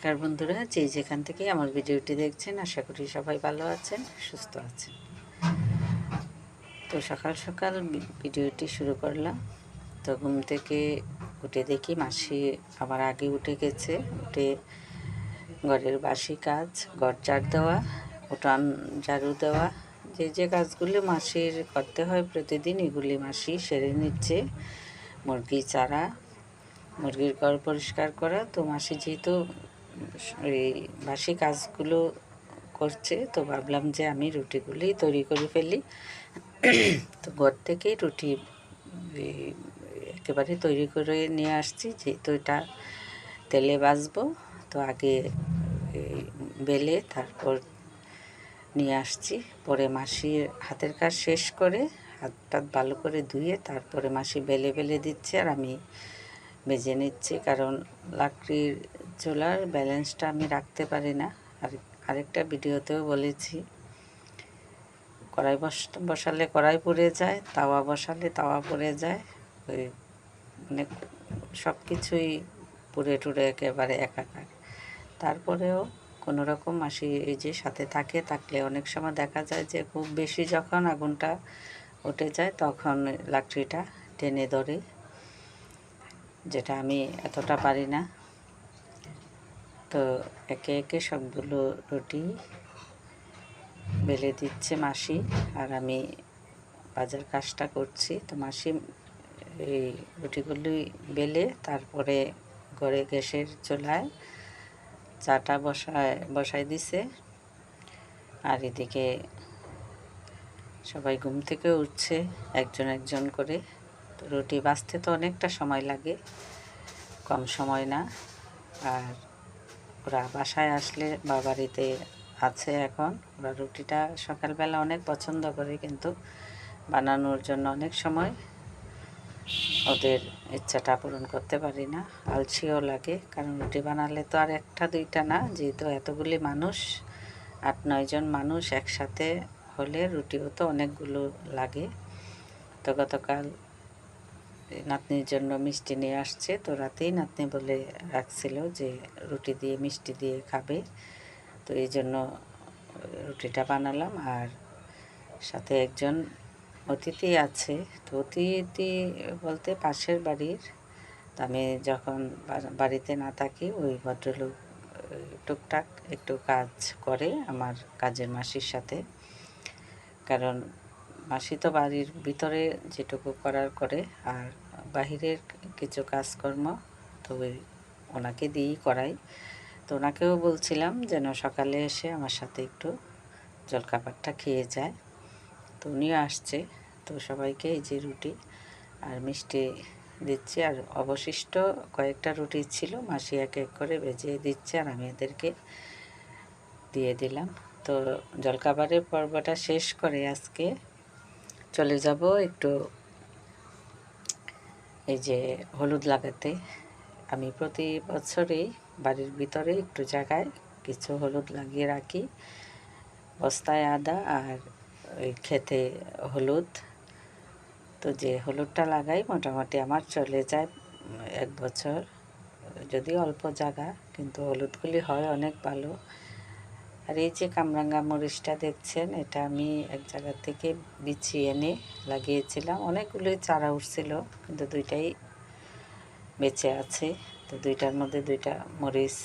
নমস্কার বন্ধুরা, যে যেখান থেকে আমার ভিডিওটি দেখছেন, আশা করি সবাই ভালো আছেন, সুস্থ আছেন। তো সকাল সকাল ভিডিওটি শুরু করলাম। তো ঘুম থেকে উঠে দেখি মাসি আমার আগে উঠে গেছে। উঠে ঘরের বাসি কাজ, ঘর ঝাড় দেওয়া, উঠান ঝাড়ু দেওয়া। যে যে কাজগুলো মাসির করতে হয় প্রতিদিন, এগুলি মাসি সেরে নিচ্ছে। মুরগি চারা, মুরগির ঘর পরিষ্কার করা। তো মাসি যেহেতু এই বাসি কাজগুলো করছে, তো ভাবলাম যে আমি রুটিগুলি তৈরি করে ফেলি। তো ঘর থেকেই রুটি একেবারে তৈরি করে নিয়ে আসছি, যেহেতু এটা তেলে ভাজবো, তো আগে বেলে তারপর নিয়ে আসছি। পরে মাসির হাতের কাজ শেষ করে, হাত টাত ভালো করে ধুয়ে তারপরে মাসি বেলে বেলে দিচ্ছে, আর আমি বেজে নিচ্ছি, কারণ লাকড়ির চুলার ব্যালেন্সটা আমি রাখতে পারি না। আর আরেকটা ভিডিওতেও বলেছি, কড়াই বস, বসালে কড়াই পড়ে যায়, তাওয়া বসালে তাওয়া পড়ে যায়। ওই মানে সব কিছুই পুড়ে টুড়ে একেবারে একাকার। তারপরেও কোনো রকম মাসি এই যে সাথে থাকে, থাকলে অনেক সময় দেখা যায় যে খুব বেশি যখন আগুনটা উঠে যায়, তখন লাকড়িটা টেনে ধরে, যেটা আমি এতটা পারি না। তো একে একে সবগুলো রুটি বেলে দিচ্ছে মাসি, আর আমি বাজার কাজটা করছি। তো মাসি এই রুটিগুলি বেলে তারপরে ঘরে গ্যাসের চুলায় চাটা বসায় বসাই দিছে। আর এদিকে সবাই ঘুম থেকে উঠছে একজন একজন করে। তো রুটি বাঁচতে তো অনেকটা সময় লাগে, কম সময় না। আর ওরা বাসায় আসলে বা বাড়িতে আছে এখন। ওরা রুটিটা সকালবেলা অনেক পছন্দ করে কিন্তু বানানোর জন্য অনেক সময় ওদের ইচ্ছাটা পূরণ করতে পারি না, আলসিও লাগে। কারণ রুটি বানালে তো আর একটা দুইটা না, যেহেতু এতগুলি মানুষ, আট নয়জন মানুষ একসাথে হলে রুটিও তো অনেকগুলো লাগে। তো গতকাল নাতনির জন্য মিষ্টি নিয়ে আসছে। তো রাতেই নাতনি বলে রাখছিল যে, রুটি দিয়ে মিষ্টি দিয়ে খাবে। তো এই জন্য রুটিটা বানালাম। আর সাথে একজন অতিথি আছে। তো অতিথি বলতে পাশের বাড়ির। তো আমি যখন বাড়িতে না থাকি, ওই ভদ্রলোক, টুকটাক একটু কাজ করে আমার কাজের মাসির সাথে। কারণ মাসি তো বাড়ির ভিতরে যেটুকু করার করে, আর বাহিরের কিছু কাজকর্ম তো ওনাকে দিয়েই করাই। তো ওনাকেও বলছিলাম যেন সকালে এসে আমার সাথে একটু জলখাবারটা খেয়ে যায়। তো উনিও আসছে। তো সবাইকে এই যে রুটি আর মিষ্টি দিচ্ছি, আর অবশিষ্ট কয়েকটা রুটি ছিল, মাসি এক এক করে ভেজে দিচ্ছে আর আমি এদেরকে দিয়ে দিলাম। তো জলখাবারের পর্বটা শেষ করে আজকে চলে যাব একটু এই যে হলুদ লাগাতে। আমি প্রতি বছরই বাড়ির ভিতরে একটু জায়গায় কিছু হলুদ লাগিয়ে রাখি। বস্তায় আদা আর ওই খেতে হলুদ। তো যে হলুদটা লাগাই মোটামুটি আমার চলে যায় এক বছর। যদি অল্প জায়গা, কিন্তু হলুদগুলি হয় অনেক ভালো। আর এই যে কামরাঙ্গা মরিচটা দেখছেন, এটা আমি এক জায়গা থেকে বিছিয়ে এনে লাগিয়েছিলাম। অনেকগুলোই চারা উঠছিল, কিন্তু দুইটাই বেঁচে আছে। তো দুইটার মধ্যে দুইটা মরিচ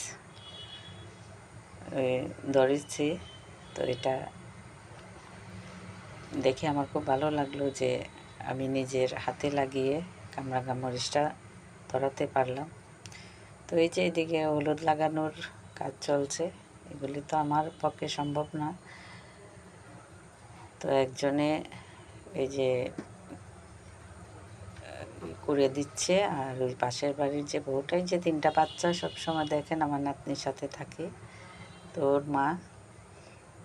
ধরেছি। তো এটা দেখে আমার খুব ভালো লাগল যে আমি নিজের হাতে লাগিয়ে কামরাঙ্গা মরিচটা ধরাতে পারলাম। তো এই যে এদিকে হলুদ লাগানোর কাজ চলছে। এগুলি তো আমার পক্ষে সম্ভব না। তো একজনে এই যে করে দিচ্ছে আর ওই পাশের বাড়ির যে বউটাই যে তিনটা বাচ্চা সবসময় দেখেন আমার নাতনির সাথে থাকে। তো ওর মা,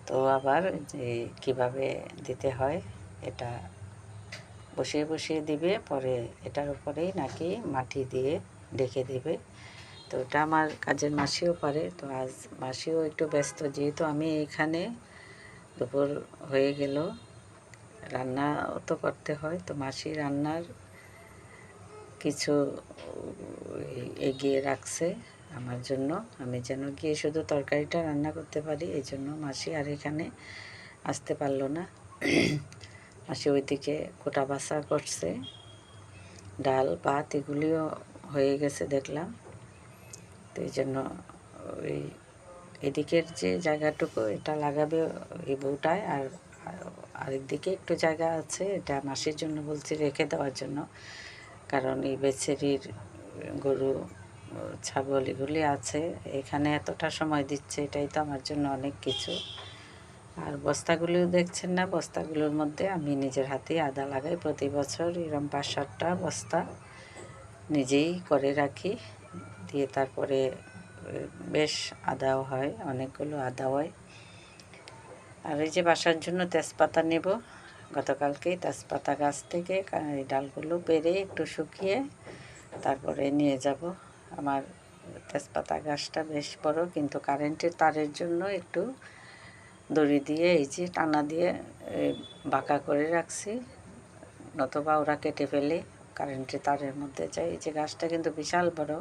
তো আবার যে কীভাবে দিতে হয় এটা বসিয়ে বসিয়ে দিবে, পরে এটার উপরেই নাকি মাটি দিয়ে ডেকে দেবে। তো ওটা আমার কাজের মাসিও পারে, তো আজ মাসিও একটু ব্যস্ত। যেহেতু আমি এইখানে দুপুর হয়ে গেল, রান্নাও তো করতে হয়, তো মাসি রান্নার কিছু এগিয়ে রাখছে আমার জন্য। আমি যেন গিয়ে শুধু তরকারিটা রান্না করতে পারি, এই জন্য মাসি আর এখানে আসতে পারল না। মাসি ওইদিকে কোটা বাসা করছে, ডাল, ভাত এগুলিও হয়ে গেছে দেখলাম। তো এই জন্য ওই এদিকের যে জায়গাটুকু, এটা লাগাবে এই বউটায় আর আরেক দিকে একটু জায়গা আছে, এটা মাসির জন্য বলছি রেখে দেওয়ার জন্য। কারণ এই বেচেরির গরু ছাগল এগুলি আছে, এখানে এতটা সময় দিচ্ছে, এটাই তো আমার জন্য অনেক কিছু। আর বস্তাগুলিও দেখছেন না, বস্তাগুলোর মধ্যে আমি নিজের হাতে আদা লাগাই। প্রতি বছর এরকম পাঁচ সাতটা বস্তা নিজেই করে রাখি। দিয়ে তারপরে বেশ আদাও হয়, অনেকগুলো আদা হয়। আর এই যে বাসার জন্য তেজপাতা নেব, গতকালকেই তেজপাতা গাছ থেকে এই ডালগুলো পেরে একটু শুকিয়ে তারপরে নিয়ে যাব। আমার তেজপাতা গাছটা বেশ বড়, কিন্তু কারেন্টের তারের জন্য একটু দড়ি দিয়ে, এই যে টানা দিয়ে বাঁকা করে রাখছি। নতবা ওরা কেটে ফেলে, কারেন্টের তারের মধ্যে যায়। এই যে গাছটা কিন্তু বিশাল বড়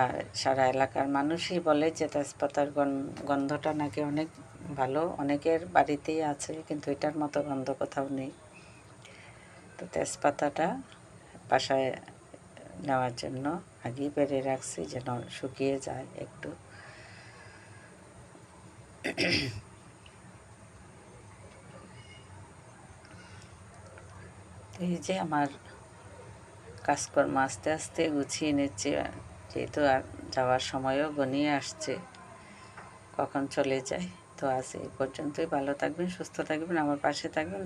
আর সারা এলাকার মানুষই বলে যে তেজপাতার গন্ধটা নাকি অনেক ভালো। অনেকের বাড়িতেই আছে, কিন্তু এটার মতো গন্ধ কোথাও নেই। তো তেজপাতাটা বাসায় নেওয়ার জন্য আগেই পেরে রাখছি যেন শুকিয়ে যায় একটু। এই যে আমার কাজকর্ম আস্তে আস্তে গুছিয়ে নিচ্ছে। যেহেতু আর যাওয়ার সময়ও গনিয়ে আসছে। কখন চলে যায়? তো আজ এই পর্যন্তই। ভালো থাকবেন, সুস্থ থাকবেন, আমার পাশে থাকবেন।